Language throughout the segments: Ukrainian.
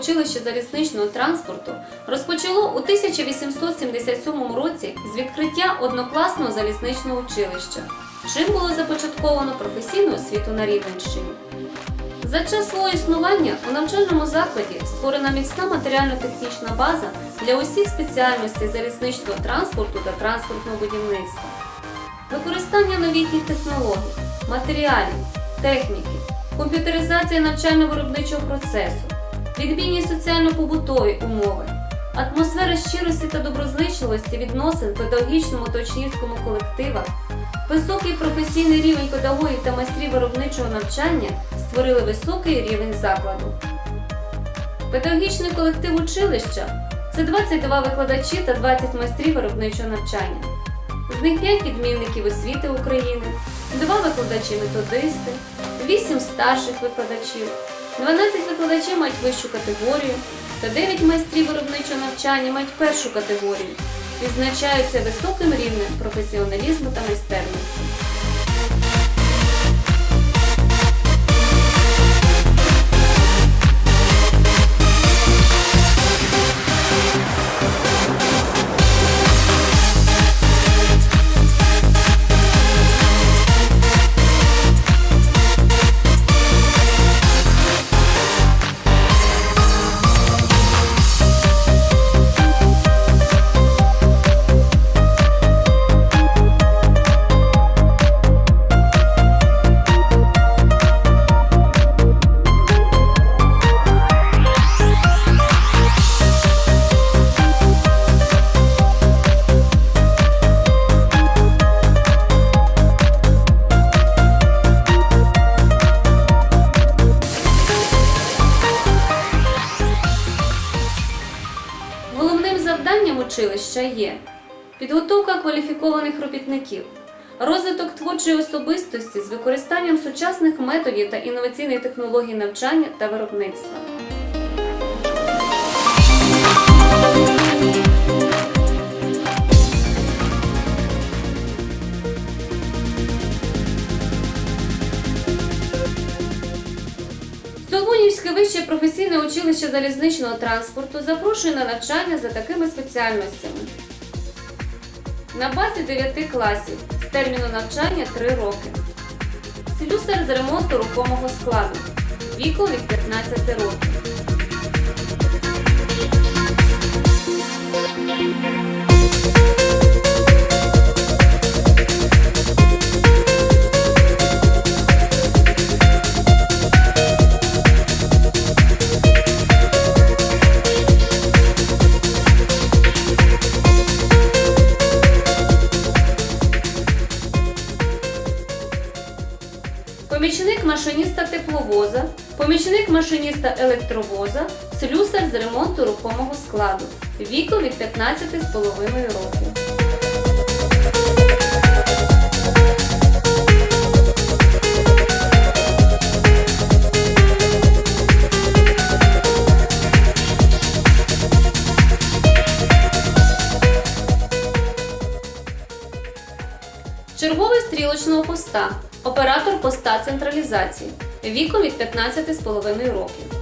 училище залізничного транспорту розпочало у 1877 році з відкриття однокласного залізничного училища, чим було започатковано професійну освіту на Рівненщині. За час свого існування у навчальному закладі створена міцна матеріально-технічна база для усіх спеціальностей залізничного транспорту та транспортного будівництва. Використання новітніх технологій, матеріалів, техніки, комп'ютеризація навчально-виробничого процесу, відмінні соціально-побутові умови, атмосфера щирості та доброзичливості відносин педагогічному та учнівському колективах, високий професійний рівень педагогів та майстрів виробничого навчання створили високий рівень закладу. Педагогічний колектив училища це 22 викладачі та 20 майстрів виробничого навчання. З них 5 відмінників освіти України, 2 викладачі-методисти, 8 старших викладачів, 12 викладачів мають вищу категорію та 9 майстрів виробничого навчання мають першу категорію. Відзначаються високим рівнем професіоналізму та майстерності. Завданням училища є підготовка кваліфікованих робітників, розвиток творчої особистості з використанням сучасних методів та інноваційних технологій навчання та виробництва. Вище професійне училище залізничного транспорту запрошує на навчання за такими спеціальностями. На базі 9 класів з терміну навчання 3 роки. Слюсар з ремонту рухомого складу віком від 15 років. Машиніста тепловоза, помічник машиніста електровоза, слюсар з ремонту рухомого складу віком від 15,5 років. Черговий стрілочного поста, оператор поста централізації віком від 15,5 років.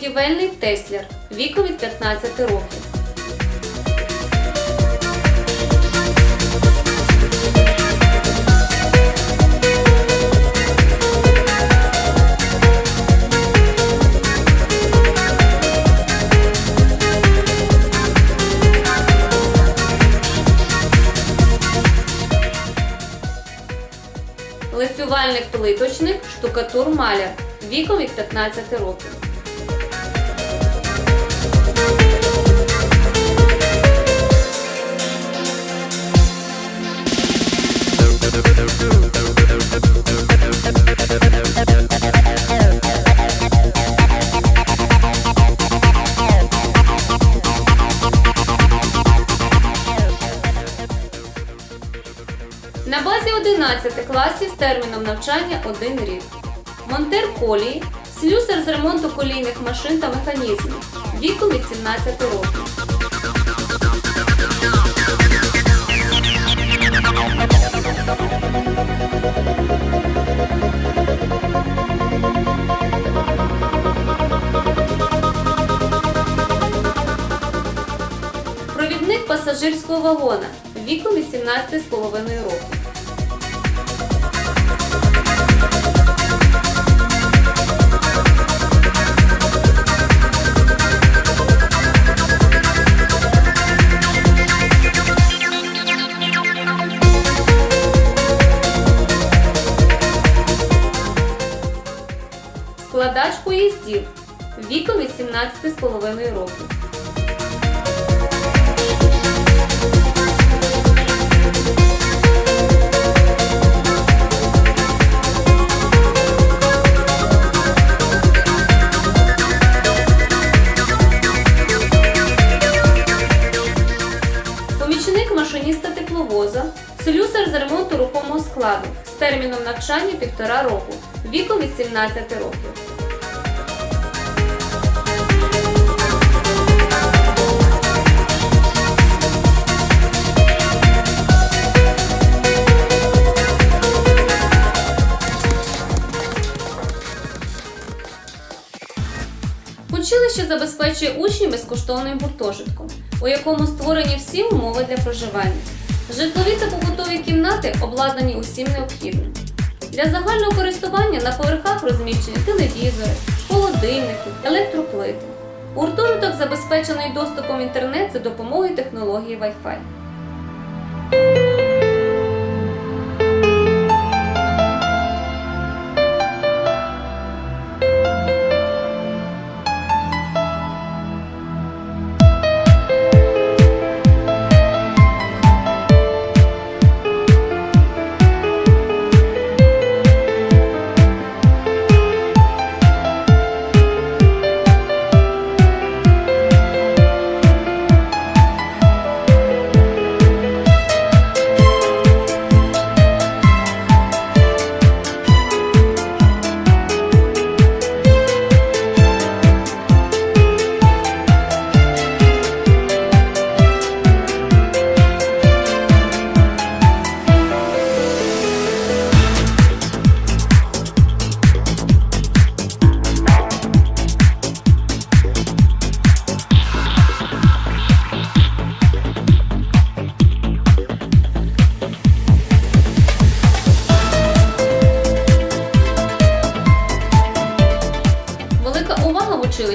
Будівельний Тесляр віком від 15 років. Лицювальник плиточник, штукатур маляр віком від 15 років. 11 класів з терміном навчання 1 рік. Монтер колії, слюсар з ремонту колійних машин та механізмів віком від 17 років. Провідник пасажирського вагона віком від 17,5 років. Складач поїздів віком від 17,5 років. Помічник машиніста тепловоза, слюсар з ремонту рухомого складу з терміном навчання півтора року, віком від 17 років. Забезпечує учнів безкоштовним гуртожитком, у якому створені всі умови для проживання. Житлові та побутові кімнати обладнані усім необхідним. Для загального користування на поверхах розміщені телевізори, холодильники, електроплити. Гуртожиток забезпечений доступом інтернет за допомогою технології Wi-Fi.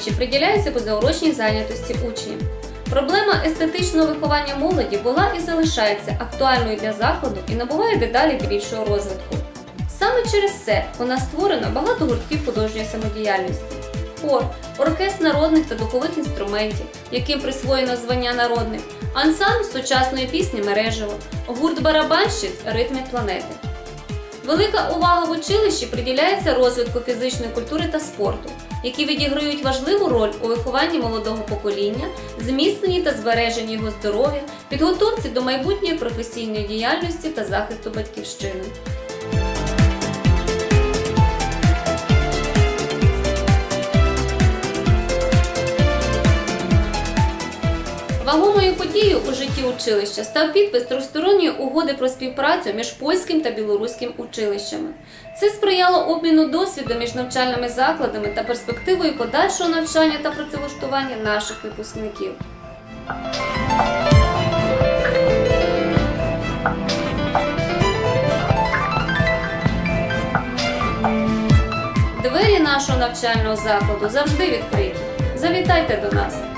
Училищі приділяється позаурочній зайнятості учнів. Проблема естетичного виховання молоді була і залишається актуальною для закладу і набуває дедалі більшого розвитку. Саме через це у нас створено багато гуртків художньої самодіяльності. Хор, оркестр народних та духових інструментів, яким присвоєно звання народних, ансамбль сучасної пісні мережево, гурт барабанщиць ритми планети. Велика увага в училищі приділяється розвитку фізичної культури та спорту, які відіграють важливу роль у вихованні молодого покоління, зміцненні та збереженні його здоров'я, підготовці до майбутньої професійної діяльності та захисту батьківщини. Вагомою подією у житті училища став підпис тристоронньої угоди про співпрацю між польським та білоруським училищами. Це сприяло обміну досвідом між навчальними закладами та перспективою подальшого навчання та працевлаштування наших випускників. Двері нашого навчального закладу завжди відкриті. Завітайте до нас!